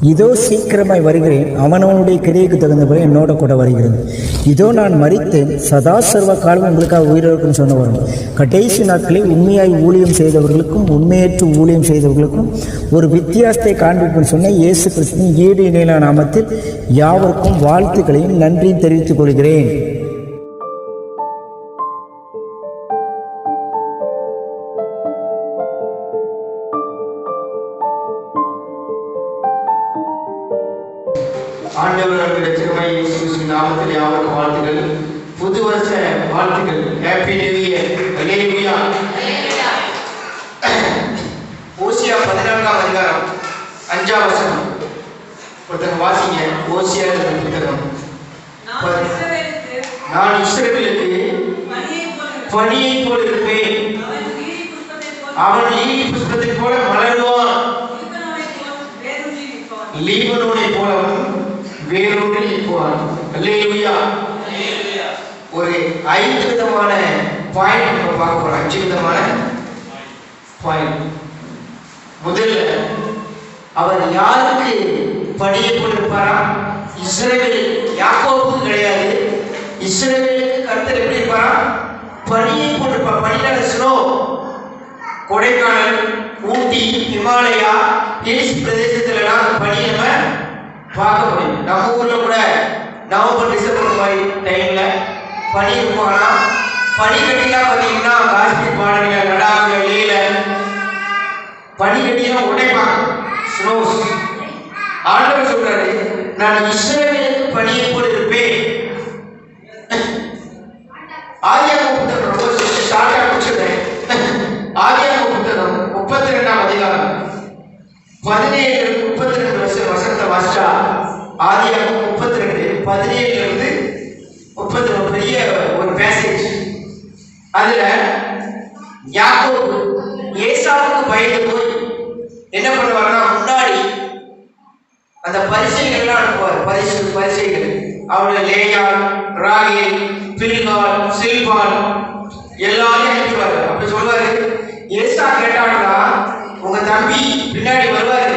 இதோ சீக்கிரமாய் வருகிறேன். அவனவனுடைய கிரியைக்கு தகுந்தபடி என்னோட கூட வருகிறது. இதோ நான் மறித்தேன் சதா சர்வ காலம் உங்களுக்காக உயிரிழக்கும் சொன்னவரும் கடைசி நாட்களில் உண்மையாய் ஊழியம் செய்தவர்களுக்கும் உண்மையற்று ஊழியம் செய்தவர்களுக்கும் ஒரு வித்தியாசத்தை காண்பிப்புன்னு சொன்ன இயேசு கிறிஸ்துவின் ஈடு இணையிலான நாமத்தில் யாவருக்கும் வாழ்த்துக்களையும் நன்றியும் தெரிவித்துக் கொள்கிறேன். அஞ்சாம் வசனம் ஒருத்தங்க வாசிங்க ஓசியா புத்தகம். நான் இஸ்ரவேலுக்கு பனியைப் போல இருப்பேன் அவன் லீலி புஷ்பத்தை போல மலருவான். லீபனோனை போலவும் வேறொன்று நிற்பான் அல்லேலூயா. ஒரு ஐந்து விதமான பாயிண்ட் நம்ம பார்க்க போறோம். அஞ்சு விதமான பாயிண்ட். முதல்ல அவர் யாருக்கு பணியை கொண்டிருப்பாரா இஸ்ரவேல் யாக்கோபுக்கு கிடையாது. இஸ்ரேலுக்கு கருத்தில் எப்படி இருப்பாரா? பணியை கொண்டிருப்பார் பணியாளர் ஸ்னோ கொடைக்கானல் ஊட்டி ஹிமாலயா ஹில்ஸ் பிரதேசத்துலலாம் அந்த பனியை நம்ம பார்க்க முடியும். நம்ம ஊர்ல கூட நவம்பர் டிசம்பர் மாதிரி டைம்ல பனி இருக்கும்? ஆனா பனிக்கட்டிலாம் பார்த்தீங்கன்னா காஷ்மீர் மாநில லடாக் வெளியில் பனிக்கட்டிலாம் உடைப்பாங்க ஸ்னோஸ் ஆண்டவர் சொல்றாரு நான் இஸ்ரேலுக்கு பணியை போல இருப்பேன். ஆதியாகம புத்தகம் ரொம்ப ஷார்ட்டாக முடிச்சிடுறேன். ஆதியாகம புத்தகம் முப்பத்தி ரெண்டாம் அதிகாரம். பதினேழு முப்பத்தி ரெண்டு வருஷம் வசனத்தை வாசிச்சா ஆதியாகம முப்பத்தி ரெண்டு பதினேழுல இருந்து முப்பத்தி ரெண்டு பெரிய ஒரு பேசேஜ் அதுல யாக்கோ ஏசாவுக்கு பயந்து போய் என்ன பண்ணுவாருன்னா முன்னாடி அந்த பரிசைகள்லாம் அனுப்புவார். பரிசு பரிசைகள். அவருடைய லேயால் ராகில் பில்கால் சில்பால் எல்லாரையும் அனுப்பிடுவார் அப்படி சொல்லுவாரு ஏசா கேட்டாங்களா உங்க தம்பி பின்னாடி வருவாரு.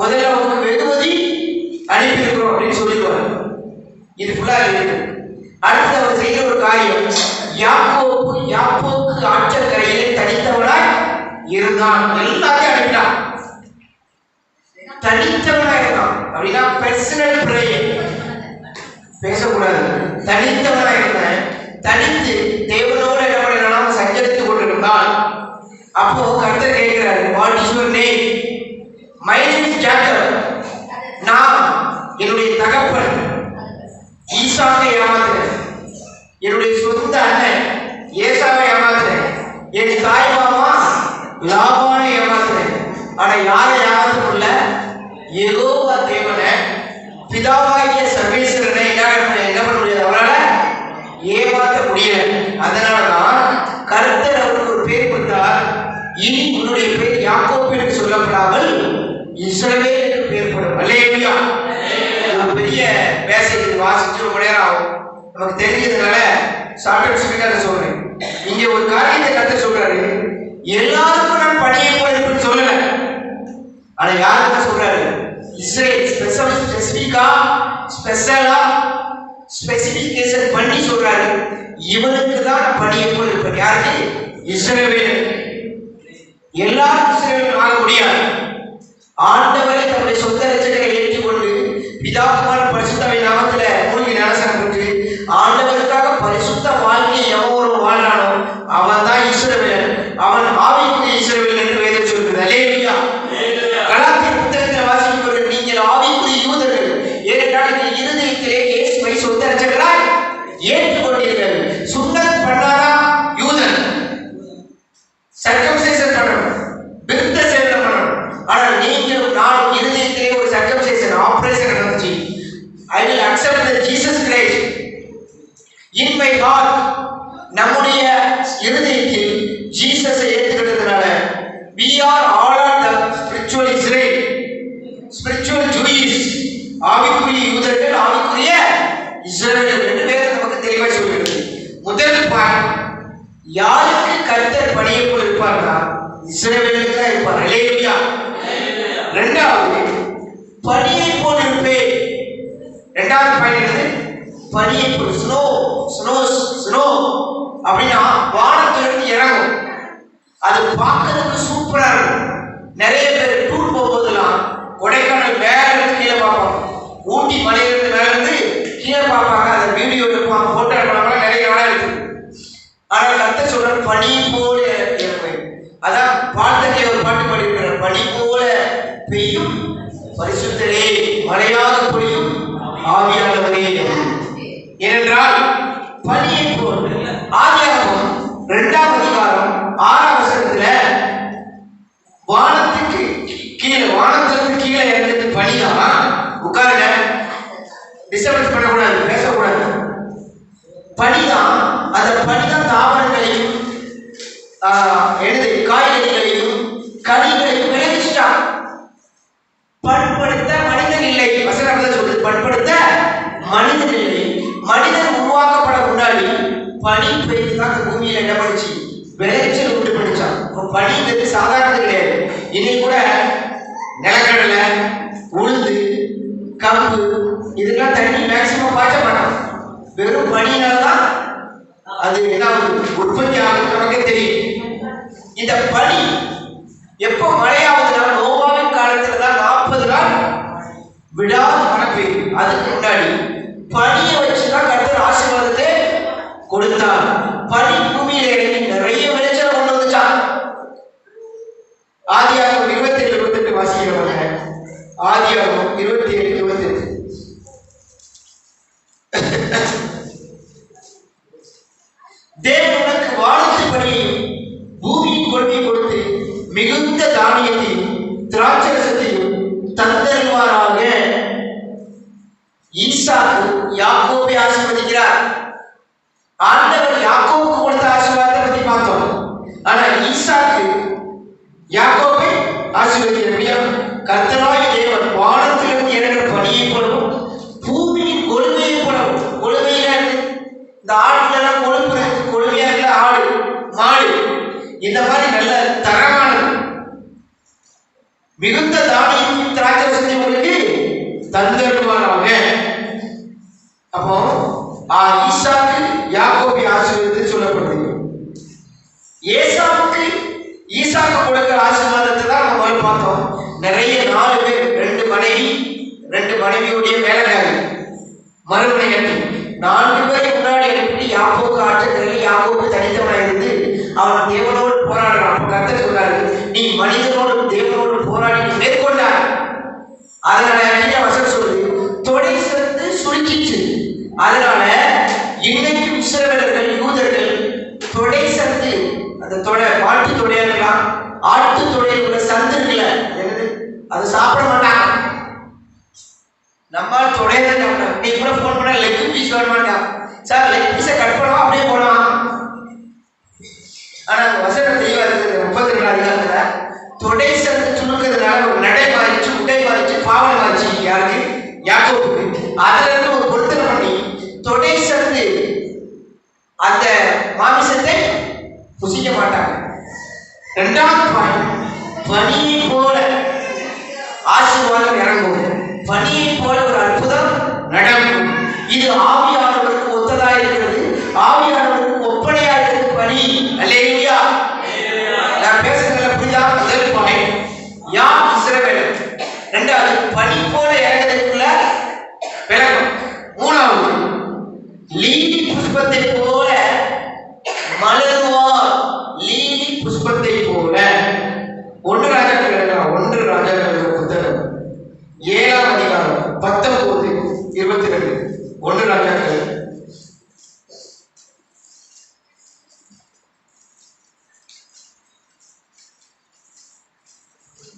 முதல்ல உங்களுக்கு வெகுமதி அனுப்பியிருக்கிறோம் அப்படின்னு சொல்லிடுவாரு. இது ஃபுல்லா இருக்கு அடுத்து அவர் செய்யற ஒரு காரியம் யாப்போக்கு யாப்போக்கு ஆற்றல் கரையிலே தனித்தவனாய் இருந்தான். எல்லாத்தையும் தனித்தவனா இருந்தான் அப்படின்னா பர்சனல் பிரேயர் பேசக்கூடாது. தனித்தவனா இருந்தேன் தனித்து தேவனோட என்ன பண்ணலாம் சஞ்சரித்துக் கொண்டிருந்தான் அப்போ கர்த்தர் கேட்கிறாரு what is your name my name is Jacob நான் என்னுடைய தகப்பன். ஈசாவை ஏமாத்துறேன் என்னுடைய சொந்த அண்ணன் ஏசாவை ஏமாத்துறேன் என் தாய் மாமா லாபானை ஏமாத்துறேன் ஆனா யாரை யெகோவா தேவனை பிதாவாகிய சர்வேஸ்வரனை என்ன என்ன பண்ண முடியாது? அவரால் ஏமாற்ற முடியல. அதனாலதான் கர்த்தர் அவருக்கு ஒரு பேர் கொடுத்தார். இனி உன்னுடைய பேர் யாக்கோப்பு என்று சொல்லப்படாமல் இஸ்ரவேல் என்று பேர் போடும். அல்லேலூயா. பெரிய பேசேஜ் வாசிச்சு ரொம்ப நேரம் ஆகும். நமக்கு தெரிஞ்சதுனால ஷார்ட் அண்ட் சொல்றேன். இங்க ஒரு காரியத்தை கருத்தை சொல்றாரு. எல்லாருக்கும் நான் பணியை போயிருப்பேன்னு சொல்லல. ஆனா யாருக்கு சொல்ற இஸ்ரேல் ஸ்பெஷல் ஸ்பெசிபிக்கா ஸ்பெஷலா ஸ்பெசிபிகேஷன் பண்ணி சொல்றாரு இவனுக்கு தான் நான் பணியை போல் இருப்பேன் யாருக்கு? இஸ்ரவேல் எல்லாரும் இஸ்ரவேல் ஆக முடியாது. ஆண்டவரை தன்னுடைய சொந்த ரச்சனைகளை ஏற்றுக்கொண்டு பிதாக்குமார பரிசுத்தவை நாமத்தில் I will accept the Jesus Christ in my heart நம்முடைய இருதயத்தில் ஜீசஸை ஏற்றுக்கிட்டதுனால we are all are the spiritual Israel spiritual Jewish ஆவிக்குரிய யூதர்கள் ஆவிக்குரிய இஸ்ரவேலர்கள் ரெண்டு பேரும் நமக்கு தெளிவாக சொல்கிறது முதல் பாயிண்ட் யாருக்கு கர்த்தர் பணியை போல் இருப்பார்னா இஸ்ரவேலுக்கு தான் இருப்பார். ரெண்டாவது இருப்பேன் ரெண்டாவது பாயிண்ட் என்னது? பனியை போல் ஸ்னோ ஸ்னோ அப்படின்னா வானத்திலிருந்து இறங்கும். அது பார்க்கறதுக்கு சூப்பரா இருக்கும். நிறைய பேர் டூர் போகும்போதெல்லாம் கொடைக்கானல் மேல இருந்து கீழே பார்ப்பாங்க. ஊட்டி மலையிலிருந்து மேல இருந்து கீழே பார்ப்பாங்க. அந்த வீடியோ எடுப்பாங்க போட்டோ எடுப்பாங்க. நிறைய நாளாக இருக்கு. ஆனால் கத்த சொல்ற பனி போல ஆவியானவரே ஏனென்றால் பனியை போல் ஆதியாகமம் இரண்டாம் அதிகாரம் ஆறாம் வசனத்துல வானத்துக்கு கீழே வானத்துக்கு கீழே இறங்குறது பனிதான். உட்காருங்க. டிஸ்டர்பன்ஸ் பண்ணக்கூடாது பேசக்கூடாது. பனிதான். அந்த பனிதான் தாவரங்களையும் பனி பெய்து தான் அந்த பூமியில என்ன பண்ணுச்சு? விளைச்சல் உண்டு பண்ணிச்சான். பனி பனிங்கிறது சாதாரணது கிடையாது. இன்னைக்கு கூட நிலக்கடலை உளுந்து கம்பு இதெல்லாம் தண்ணி மேக்சிமம் பாய்ச்ச மாட்டான். வெறும் பனியினால தான் அது என்ன உற்பத்தி ஆகுது நமக்கே தெரியும். இந்த பனி எப்போ மழையாகுதுன்னா நோவாவின் காலத்துல தான் நாற்பது நாள் விடாத மழை பெய்யும் அதுக்கு முன்னாடி பனியை வச்சு தான் கர்த்தர் ஆசீர்வாதத்தை கொடுத்தார் பனி பூமியில இறங்கி நிறைய விளைச்சல் கொண்டு வந்துச்சான் ஆதியாகம் இருபத்தி ஏழு இருபத்தி எட்டு வாசிக்கிறவங்க. ஆதியாகம் இருபத்தி ஏழு இருபத்தெட்டு. தேவன் உனக்கு வானத்து பணியையும் பூமியின் கொள்கை கொடுத்து மிகுந்த தானியத்தையும் திராட்சரசத்தையும் தந்தருவாராக ஈசாக்கு யாக்கோபை ஆசீர்வதிக்கிறார் ஆண்டவர் யாக்கோவுக்கு கொடுத்த ஆசீர்வாதத்தை பத்தி பார்த்தோம் ஆனா ஈசாக்கு யாக்கோபை ஆசீர்வதிக்க முடியும் கர்த்தராய தேவன் வானத்திலிருந்து இறங்குற பணியை போலவும் பூமியின் கொழுமையை போலவும் கொழுமையில இந்த ஆடுகளெல்லாம் கொழுப்பு இருக்கு கொழுமையா இருக்கிற ஆடு மாடு இந்த மாதிரி நல்ல தரமானது மிகுந்த தானியம் திராட்சை உங்களுக்கு தந்தருவாராக அப்போ ஆ ஈசாக்கு யாக்கோபி ஆசீர்வாதத்தை சொல்லப்படுது ஏசாவுக்கு ஈசாக்கு கொடுக்கிற ஆசீர்வாதத்தை தான் நம்ம முதல்ல பார்த்தோம். நிறைய நாலு பேர் ரெண்டு மனைவி ரெண்டு மனைவியுடைய வேலைக்காரி மறுமனை கட்டி நான்கு பேரை முன்னாடி அனுப்பிட்டு யாக்கோக்கு ஆற்றத்தில் யாக்கோக்கு தனித்தவனாக இருந்து அவன் தேவனோடு போராடுறான். அப்ப சொல்றாரு நீ மனித தேவனோடு போராடி நீ மேற்கொண்டார் அதனால ஐயா வசனம் சொல்லுது? தொடை சிறந்து சுருக்கிச்சு அதனால இன்னைக்கு இஸ்ரவேலர்கள் யூதர்கள் தொடை சந்து அந்த தொடை மாட்டு தொடையா இருக்கலாம். ஆட்டு தொடையில் உள்ள சந்து இருக்குல்ல என்னது? அது சாப்பிட மாட்டாங்க. நம்மால் தொடையில இன்னைக்கு கூட ஃபோன் பண்ண லெக் பீஸ் வேணுமாட்டா சார் லெக் பீஸை கட் பண்ணலாம் அப்படியே போடலாம் ஆனா அந்த வசனம் தெளிவா இருக்குது. முப்பத்தி ரெண்டு அதிகாரத்துல தொடை யாருக்கு அதுல இருந்து ஒரு பொருத்தனை பண்ணி தொடை சந்து அந்த மாமிசத்தை புசிக்க மாட்டாங்க. ரெண்டாவது பாயிண்ட் பனியை போல ஆசீர்வாதம் இறங்கும். பனியை போல ஒரு அற்புதம் நடக்கும். இது ஆவியானவருக்கு லீலி புஷ்பத்தை போல மலருவார் லீலி புஷ்பத்தை போல ஒன்று ராஜாக்கள் எழுதலாம். ஒன்று ராஜாக்கள் புத்தகம் ஏழாம் அதிகாரம் பத்தொன்பது இருபத்தி ரெண்டு ஒன்று ராஜாக்கள்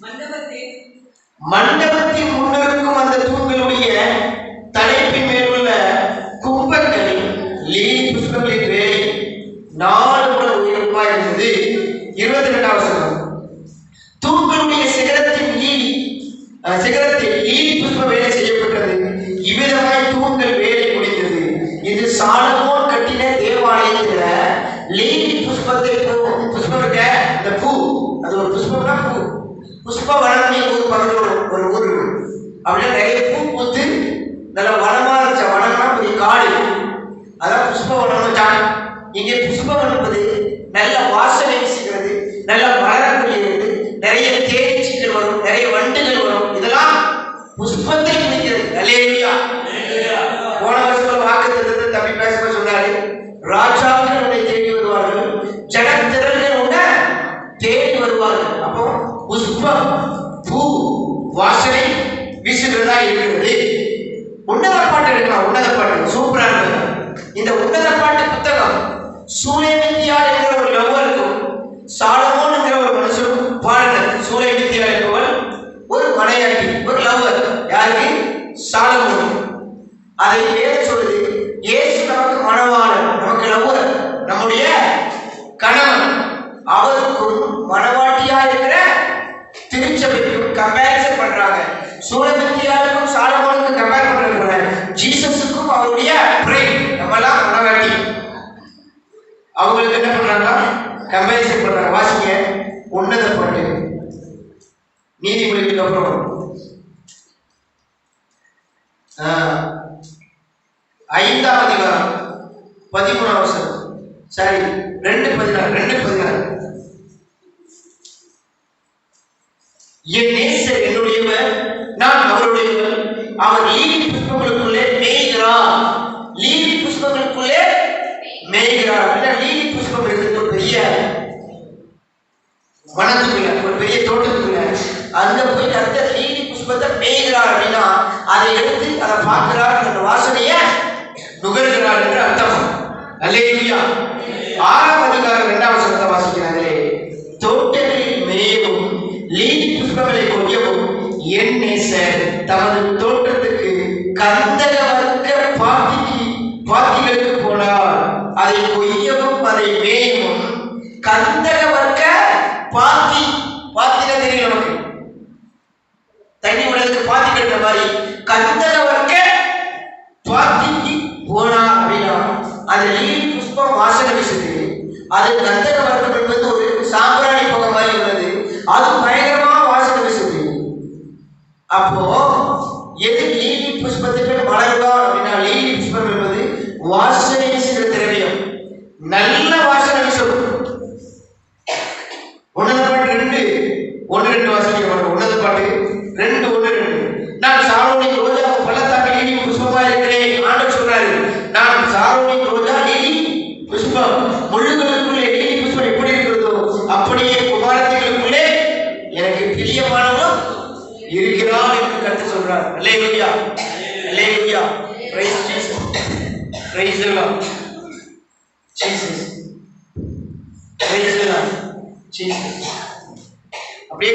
மண்டபத்தில் மண்டபத்தின் முன்னிருக்கும் அந்த தூண்களுடைய தலைப்பின் மேலுள்ள கும்பங்களில் லீலி புஷ்பங்களின் வேலை நாலு முழ உயரமா இருந்தது இருபத்தி ரெண்டாவது வசனம் தூண்களுடைய சிகரத்தின் லீலி அஹ், சிகரத்தில் லீலி புஷ்ப வேலை செய்யப்பட்டது இவ்விதமாய் தூண்கள் வேலை முடிந்தது இது சாலமோன் கட்டின தேவாலயத்துல லீலி புஷ்பத்தை பூ புஷ்பம் இருக்க இந்த பூ அது ஒரு புஷ்பம்னா பூ புஷ்ப வனமே ஊர் பக்கத்துல ஒரு ஒரு ஊர் இருக்கு அப்படின்னா நிறைய பூ பூத்து நல்ல வனமா இருந்துச்ச வனம்னா பெரிய காடு அதான் புஷ்பவனம் வச்சாங்க இங்கே புஷ்பவனம் என்பது நல்ல வாசனை வீசுகிறது நல்ல மலர் பொழிகிறது நிறைய தேனீச்சிகள் வரும் நிறைய வண்டுகள் வரும் இதெல்லாம் புஷ்பத்தை குறிக்கிறது அலேலியா போன வருஷம் வாக்கு தந்தது தம்பி பேசும்போது சொன்னாரு ராஜாக்கள் உன்னை தேடி வருவார்கள் ஜனத்திரர்கள் உன்னை தேடி வருவார்கள் அப்போ புஷ்பம் பூ வாசனை வீசுகிறதா இருக்கிறது உன்னத பாட்டு எடுக்கலாம் உன்னத பாட்டு சூப்பரா இருக்கு இந்த உன்னத பாட்டு புத்தகம் சூரியமித்தியா என்கிற ஒரு லவ்வருக்கும் சாலமோன் என்கிற ஒரு மனுஷனுக்கும் பாடினது சூரியமித்தியா என்பவன் ஒரு மனையாட்டி ஒரு லவ்வர் யாருக்கு சாலமோன் அதை வேறு சொல்லுது? இயேசு நமக்கு மனவாளன் நமக்கு லவ்வர் நம்முடைய கணவன். அவருக்கும் மனவாட்டியா இருக்கிற திருச்சபைக்கும் கம்பேரிசன் பண்றாங்க. சூழபத்தியாருக்கும் சாலமோனுக்கும் கம்பேர் பண்றாங்க. ஜீசஸுக்கும் அவருடைய பிரெயின் நம்மலாம் மனவாட்டி அவங்களுக்கு என்ன பண்றாங்க கம்பேரிசன் பண்றாங்க. வாசிங்க. உன்னத பாட்டு. நீதிமொழிக்கு அப்புறம். ஆஹ் ஐந்தாம் அதிகாரம் பதிமூணாம் வருஷம் சரி ரெண்டு பதினாறு ரெண்டு பதினாறு. என் நேசர் என்னுடையவர் நான் அவருடையவர். அவர் லீவி புஷ்பங்களுக்குள்ளே மேய்கிறார். லீவி புஷ்பங்களுக்குள்ளே மேய்கிறார். அப்படின்னா லீலி புஷ்பம் இருக்கிறது ஒரு பெரிய வனத்துக்குள்ள ஒரு பெரிய தோட்டத்துக்குள்ள. அந்த போய் அந்த லீவி புஷ்பத்தை மேய்கிறார் அப்படின்னா அதை எடுத்து அதை பார்க்கிறார் அந்த வாசனையை நுகர்கிறார் என்று அர்த்தம். அல்லேலூயா. ஆறாம் அதிகாரம் இரண்டாம் வசனத்தை வாசிக்கிறாங்களே தோட்டங்களில் மேயவும் லீதி புஷ்பங்களை கொய்யவும் என் நேசர் தமது தோட்டத்துக்கு கந்தக வர்க்க பாத்திக்கு பாத்திகளுக்கு போனார். அதை கொய்யவும் அதை மேயவும் கந்தக வர்க்க பாத்தி பாத்தின தெரியும் நமக்கு. தண்ணி விடுறதுக்கு பாத்தி கட்டுற மாதிரி கந்தக அது கந்தக வர்க்கம் என்பது ஒரு சாம்பிராணி புகை மாதிரி உள்ளது. அது பயங்கரமாக வாசனை வீசுது. அப்போ எது லீலி புஷ்பத்துக்கு மலர்தான் அப்படின்னா லீலி புஷ்பம் என்பது வாசனை வீசுகிற திரவியம் நல்ல வாசனை வீசும் உன்னத பாட்டு ரெண்டு ஒன்று ரெண்டு வாசிக்க மாட்டோம் உன்னத பாட்டு ரெண்டு ஒன்று ரெண்டு நான் சாரோனின் ரோஜா பள்ளத்தாக்கு லீலி புஷ்பமா இருக்கிறேன் ஆண்டவர் சொல்றாரு நான் சாரோனின் ரோஜா லீலி புஷ்பம் முள்ளுகளுக்குள்ளே லீலி புஷ்பம் எப்படி இருக்கிறதோ அப்படியே குமாரத்திகளுக்குள்ளே எனக்கு பிரியமானவனும் இருக்கிறான் என்று கருத்து சொல்றார். அல்லேலூயா. அல்லேலூயா. Praise Jesus praise the Lord Jesus praise the Lord Jesus அப்படியே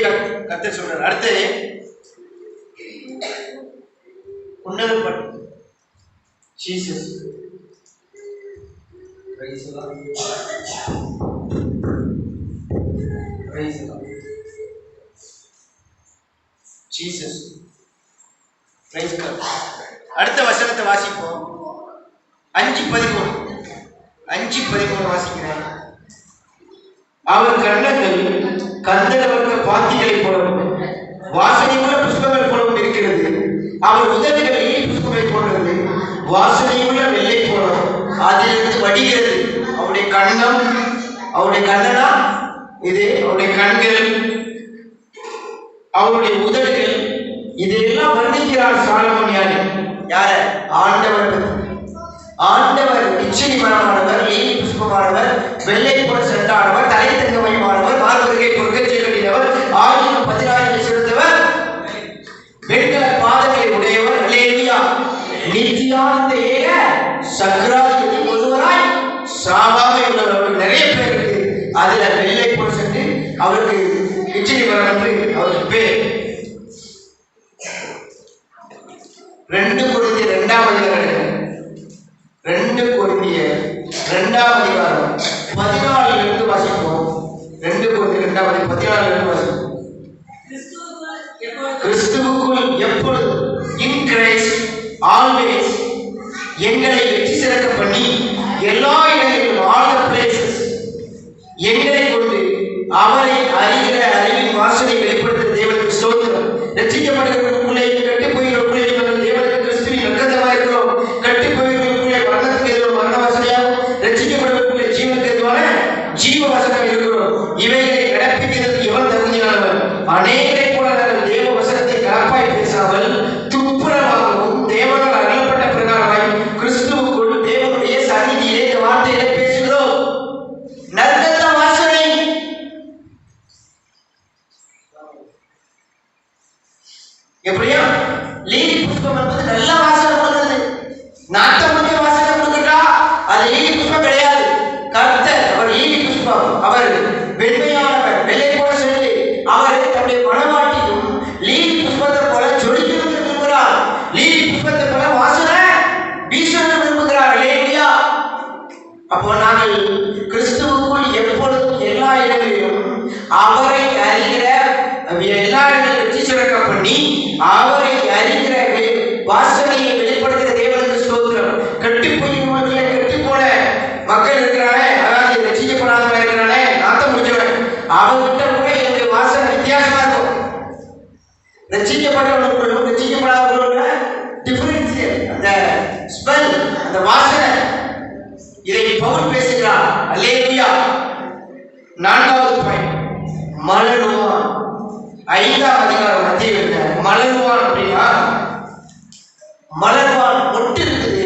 கத்த சொல்றார். அடுத்து உன்னத Jesus praise the Lord praise the Lord அடுத்த வசனத்தை வாசிப்போம். அஞ்சு பதிமூணு. அஞ்சு பதிமூணு வாசிக்கிறேன். அவர் கண்ணங்கள் கந்தளவர்கள் பாத்திகளை போலவும் வாசனையுள்ள புஷ்பங்கள் போலவும் இருக்கிறது. அவர் உதடுகள் ஈ புஷ்பங்களை போன்றது. வாசனையுள்ள வெள்ளை போலவும் அதிலிருந்து வடிகிறது. அவருடைய கண்ணம் அவருடைய கண்ணனா? இது அவருடைய கண்கள். அவருடைய உதடுகள் இதெல்லாம் வர்ணிக்கிறார் சாலமன் யாரு? யார ஆண்டவர். ஆண்டவர் நிச்சய மரமானவர் லீலி புஷ்பமானவர் வெள்ளை போல சென்றானவர் தலை தங்கமயமானவர் மார்பருகை பொருட்கை கட்டினவர் ஆயிரம் பதினாயிரம் செலுத்தவர் வெண்கல பாதங்களை உடையவர் லேவியா நித்தியானந்த ஏக சக்கராதிபதி ஒருவராய் சாவாமை உள்ளவர் நிறைய பேர் இருக்கு. அதுல வெள்ளை போல் சென்று அவருக்கு நிச்சய மரணம் அவருக்கு பேர். ரெண்டு குருந்திய ரெண்டாவது அதிகாரம். ரெண்டு குருந்திய ரெண்டாவது அதிகாரம். பதினாலுல இருந்து வாசிப்போம். ரெண்டு குருந்திய ரெண்டாவது பதினாலுல இருந்து வாசிப்போம். கிறிஸ்துவுக்குள் எப்பொழுதும் கிறிஸ்துவுக்குள் எப்பொழுது? இன் கிரைஸ்ட் ஆல்வேஸ் எங்களை வெற்றி சிறக்க பண்ணி எல்லா இடங்களிலும் ஆல் த பிளேசஸ் எங்களை கொண்டு அவரை அறிகிற அறிவின் வாசனை வெளிப்படுத்த தேவனுக்கு ஸ்தோத்திரம். ரட்சிக்கப்படுகிறவர்களுக்குள்ளே தகுதியானவன் எல்லா இடங்களும் வெற்றி சிறக்க பண்ணி அவரை அறிகிற வாசனையை வெளிப்படுத்துகிற தேவனுக்கு ஸ்தோத்திரம். கட்டி போய் கட்டி போன மக்கள் இருக்கிறானே அதாவது ரசிக்கப்படாதவன் இருக்கிறானே நாத்தம் முடிச்சவன். அவன்கிட்ட கூட என்னுடைய வாசனை வித்தியாசமா இருக்கும். ரசிக்கப்பட்டவர்களுக்கும் ரசிக்கப்படாதவர்களுக்கும் டிஃபரன்ஸ் அந்த ஸ்மெல் அந்த வாசனை. இதை பவுல் பேசுகிறார். அல்லேலூயா. நான்காவது பாயிண்ட் மலருவான் ஐந்தாம் அதிகாரம் மத்திய இருக்க மலருவான் அப்படின்னா மலர்வான் மொட்டு இருக்குது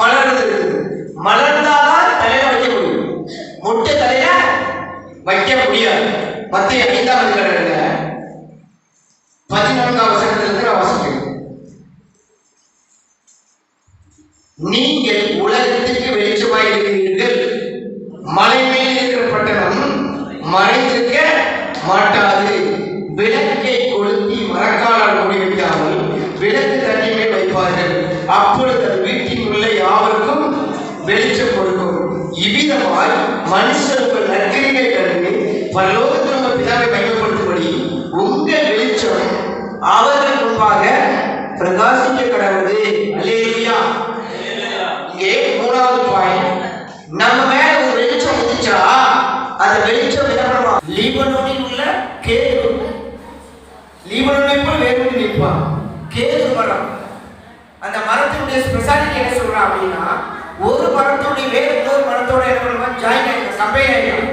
மலர்ந்து இருக்குது மலர்ந்தாதான் தலையை வைக்க முடியும். மொட்டு தலைய வைக்க முடியாது. மத்திய ஐந்தாம் அதிகாரம் பதினொன்றாம் வசனத்திலிருந்து நான் வாசிக்கிறேன். நீங்கள் உலகத்துக்கு வெளிச்சமாய் இருக்கிறீர்கள் மலை மேல் இருக்கிற பட்டணம் மறைந்திருக்க மாட்டாது. விளக்கை கொளுத்தி மரக்காலால் முடிவிக்காமல் விளக்கு தண்ணீரை வைப்பார்கள். அப்பொழுது அது வீட்டின் உள்ள யாவருக்கும் வெளிச்சம் கொடுக்கும். இவ்விதமாய் மனுஷருக்கு உங்கள் நற்கிரிகள் கண்டு பரலோகத்தில் உங்கள் பிதாவை மையப்படுத்தும்படி உங்கள் வெளிச்சம் அவர்கள் முன்பாக பிரகாசிக்க கடவுது அல்லேலூயா. இங்கே மூணாவது பாயிண்ட் நம்ம மேல ஒரு வெளிச்சம் வந்துச்சா? அந்த வெளிச்சம் என்ன பண்ணுவோம் லீபனோனில் உள்ள கேது லீபனோனை நிற்பான் கேது மரம் அந்த மரத்தினுடைய ஸ்பெஷாலிட்டி என்ன சொல்றான் அப்படின்னா ஒரு மரத்துடைய வேறு இன்னொரு மரத்தோட என்ன ஜாயின் ஆகிடும் சபை ஆகிடும்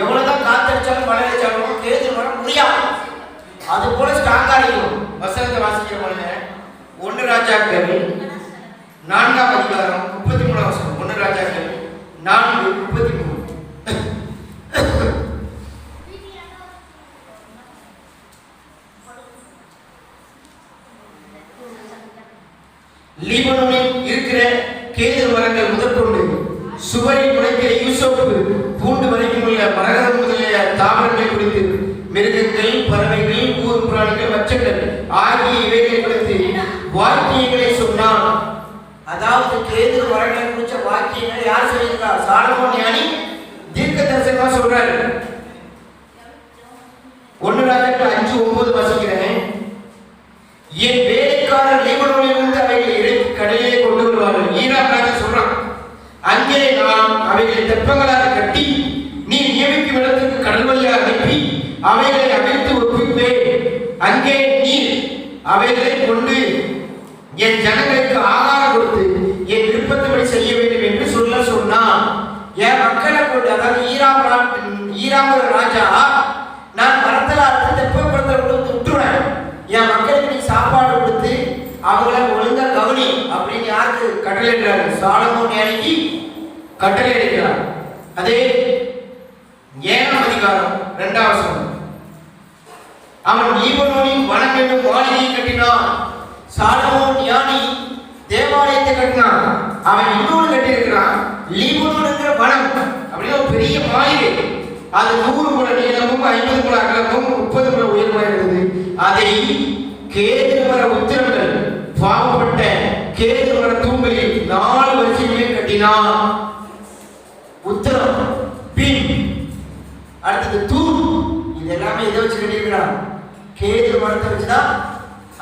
எவ்வளவுதான் காத்தடிச்சாலும் மழை அடிச்சாலும் கேது மரம் முடியாது. அது போல ஸ்ட்ராங்கா இருக்கும். வசந்த வாசிக்கிற பொழுது ஒன்று கேள்வி நான்காம் அதிகாரம் முப்பத்தி மூணாம் வசனம். ஒன்று கேள்வி நான்கு முப்பத்தி மூணு. லீபனோனில் இருக்கிற கேது மரங்கள் முதற்கொண்டு சுவரில் முளைக்கிற யூசோப்பு பூண்டு வரைக்கும் உள்ள மரகதம் முதலிய தாவரங்களை குறித்து மிருகங்கள் பறவைகள் ஊர் பிராணிகள் மச்சங்கள் ஆகிய இவைகளை குறித்து வாக்கியங்களை சொன்னான். அதாவது கேது மரங்களை குறித்த வாக்கியங்களை யார் சொல்லியிருக்கார் சாலமோன் ஞானி தீர்க்க தரிசனமா சொல்றாரு. ஒன்னு ராஜாக்கள் அஞ்சு ஒன்பது வசிக்கிறேன். என் வேலைக்காரர் லீபனோனில் இருந்து அவைகளை இறக்கி கடலிலே ஈராக் ராஜா சொல்றான். அங்கே நாம் அவைகளை தெப்பங்களாக கட்டி நீ நியமிக்கும் இடத்துக்கு கடல் வழியாக அனுப்பி அவைகளை அவிழ்த்து ஒப்புவிப்பேன் அங்கே நீ அவைகளை கொண்டு என் ஜனங்களுக்கு ஆதாரம் கொடுத்து என் விருப்பத்தபடி செய்ய வேண்டும் என்று சொல்ல சொன்னான். என் மக்களை கொண்டு அதாவது ஈராம் ரா- ராஜா நான் மரத்தில் அறுத்து தெப்பப்படுத்த கொடுத்து விட்டுருவேன் என் மக்களுக்கு நீ சாப்பாடு கொடுத்து அவங்கள ஒழுங்கா கவனி அப்படின்னு யாருக்கு கட்டளையிடுறாரு சாலமோன் ஞானிக்கு கட்டளை அடிக்கிறார் அதே ஏழாம் அதிகாரம் இரண்டாவது சொன்ன அவன் ஈவனோனின் வனம் என்னும் மாளிகையை கட்டினான். சாலமோன் ஞானி தேவாலயத்தை கட்டினான். அவன் இன்னொன்று கட்டியிருக்கிறான். லீபனோன்ங்கிற வனம். அப்படின்னு ஒரு பெரிய மாளிகை. அது நூறு முழ நீளமும் ஐம்பது முழ அகலமும் முப்பது முழ உயர்வாக இருந்தது. அதை கேது மர உத்திரங்கள் பாவப்பட்ட கேது மர நாலு வரிசைகளை கட்டினான். உத்தரம் பின் அடுத்தது தூண் இது எல்லாமே எதை வச்சு கட்டியிருக்கிறான்? கேது மரத்தை வச்சுதான்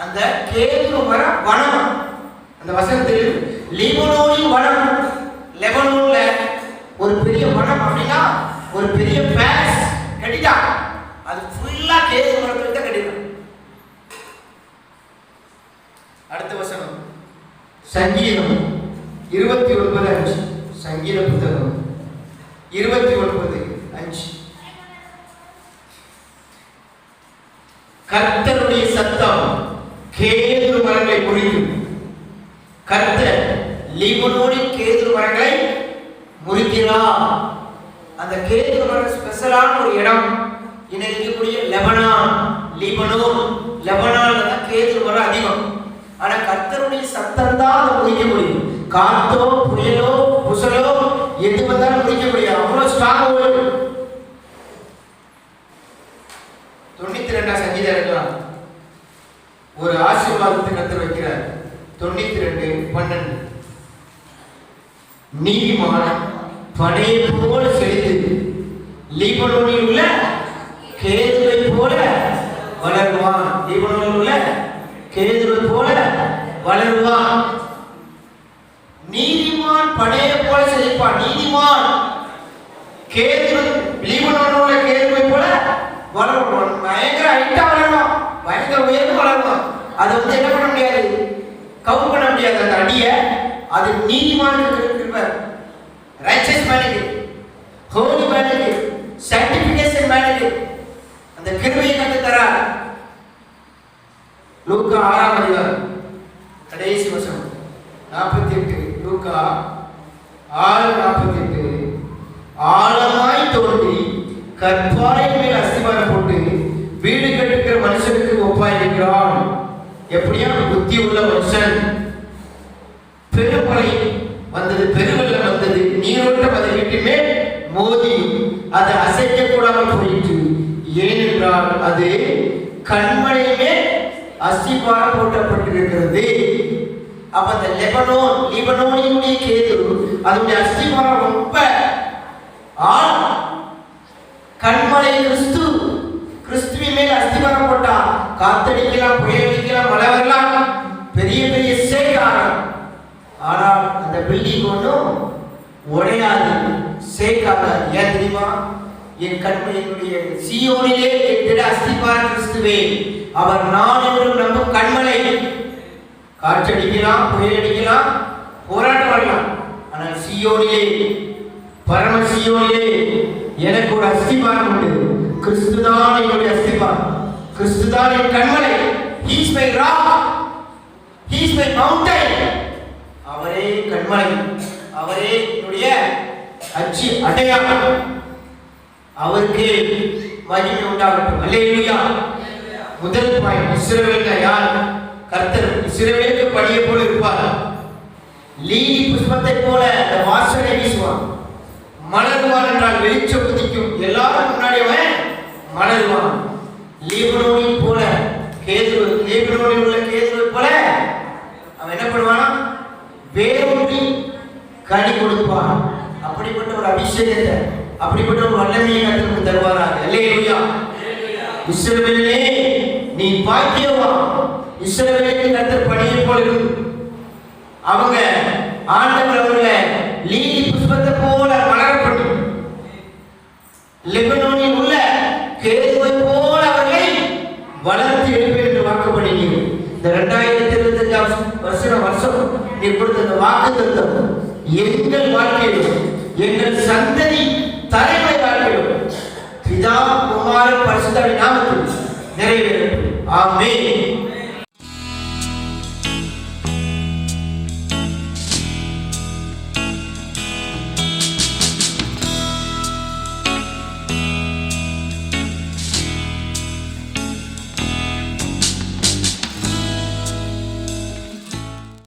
அந்த கேது மரம் வனம். அந்த வசனத்தில் லிபனோனின் வனம். லெபனோன்ல ஒரு பெரிய வனம் அப்படின்னா ஒரு பெரிய பேஸ் கட்டிட்டான் அது ஃபுல்லா கேது மரத்துல தான் கட்டிருக்கான் சங்கீதம். இருபத்தி ஒன்பது அஞ்சு. சங்கீத புத்தகம். இருபத்தி ஒன்பது அஞ்சு. கர்த்தருடைய சத்தம் கேது மரங்களை முறிக்கும். கர்த்தர் லீபனோடி கேது மரங்களை முறிக்கிறார். அந்த கேது மரம் ஸ்பெஷலான ஒரு இடம். இன்னைக்கு இருக்கக்கூடிய லெபனான். லீபனோன் தான் கேதுரு மரம் அதிகம் ஆனா கர்த்தருடைய சத்தம் தான் அதை முடிக்க முடியும். காத்தோ புயலோ புசலோ எது வந்தாலும் முடிக்க முடியும் அவ்வளவு ஸ்ட்ராங் வேர்டு தொண்ணூத்தி ரெண்டாம் சங்கீதம் இருக்கலாம் ஒரு ஆசீர்வாதத்தை கத்தர் வைக்கிறார். தொண்ணூத்தி ரெண்டு பன்னெண்டு. நீதிமான படையை போல செழித்து லீபனோனில் உள்ள கேதுவை போல வளருவான். லீபனோனில் உள்ள கேது வளருவான். நீதிமான் படையை போல செழிப்பான் நீதிமான் கேது லீபனோனில் கேதுவை போல வளருவான். பயங்கர ஹைட்டா வளருவான். பயங்கர உயர்ந்து வளருவான். அதை வந்து என்ன பண்ண முடியாது? கவு பண்ண முடியாது. அந்த அடியை அது நீதிமானுக்கு கிருபை riches manager holy manager certification manager அந்த கிருமையை கத்து தரார் லூக்கா ஆறாம் அதிகாரம். கடைசி வருஷம் நாற்பத்தி எட்டு லூக்கா ஆறு நாற்பத்தி எட்டு ஆழமாய் தோண்டி கற்பாறை மேல் அஸ்திவாரம் போட்டு வீடு கட்டுக்கிற மனுஷனுக்கு ஒப்பாயிருக்கிறான் எப்படியா? புத்தி உள்ள மனுஷன். பெருமழை வந்தது பெருவெள்ளம் வந்தது. நீரோட்டம் அதை வீட்டு மோதி அது அசைக்க கூடாமல் போயிட்டு ஏனென்றால் அது கண்மலையுமே மேல் அஸ்திபாரம் போட்டப்பட்டிருக்கிறது. அப்ப அந்த லெபனோன் லிபனோனியுடைய கேது அதனுடைய அஸ்திபாரம் ரொம்ப ஆள் கண்மலை கிறிஸ்து கிறிஸ்துவின் மேல் அஸ்திவாரம் போட்டா காத்தடிக்கலாம் புயல் அடிக்கலாம் மழை வரலாம். பெரிய பெரிய சேகாரம். ஆனால் அந்த பில்டிங் ஒன்றும் உடையாது சேக்காகாது ஏன் தெரியுமா? என் கண்மலையினுடைய சியோனிலே என் திட அஸ்திபார கிறிஸ்துவே. அவர் நான் என்றும் நம்பும் கண்மலை. காற்றடிக்கலாம் புயல் அடிக்கலாம் போராட்டம் வரலாம் ஆனால் சியோனிலே பரம சியோனிலே எனக்கு ஒரு அஸ்திபாரம் உண்டு. கிறிஸ்துதான் என்னுடைய அஸ்திபாரம். கிறிஸ்துதான் என் கண்மலை he's my rock he's my mountain அவரே கண்மலை. அவரே என்னுடைய அச்சு அடையாளம் அவருக்கு மகிமை உண்டாகட்டும். அல்லேலூயா முதல் பாயிண்ட் இஸ்ரவேல்ல யார்? கர்த்தர் சிறுவேக்கு படிய போல இருப்பார்? லீலி புஷ்பத்தை போல அந்த வாசனை வீசுவான். மலருவான் என்றால் வெளிச்சம் உதிக்கும். எல்லாரும் முன்னாடி அவன் மலருவான். லீபனோனி போல கேது லீபனோனில் உள்ள கேது போல அவன் என்ன பண்ணுவான்? வேரூன்றி கனி கொடுப்பான். அப்படிப்பட்ட ஒரு அபிஷேகத்தை அப்படிப்பட்ட ஒரு வல்லமையை கற்றுக்கு தருவாராக. இல்லையா இஸ்ரவேலே நீ பாக்கியவான். இஸ்ரவேலின் கர்த்தர் பணியை போல அவங்க ஆண்டவர் அவர்களை லீலி புஷ்பத்தை போல மலரப்பட்டு லெபனோனில் உள்ள கேதுவை போல அவர்களை வளர்த்து எழுப்பேன் என்று வாக்குப்படினீங்க இந்த ரெண்டாயிரத்தி இருபத்தி அஞ்சாம் வருஷம் வருஷம் நீ கொடுத்த இந்த வாக்கு தத்துவம் எங்கள் வாழ்க்கையிலும் எங்கள் சந்ததி தலைமை வாழ்க்கையிலும் பிதா குமாரன் பரிசுத்தாவின் நாமத்தில் நிறைவேறும். ஆமே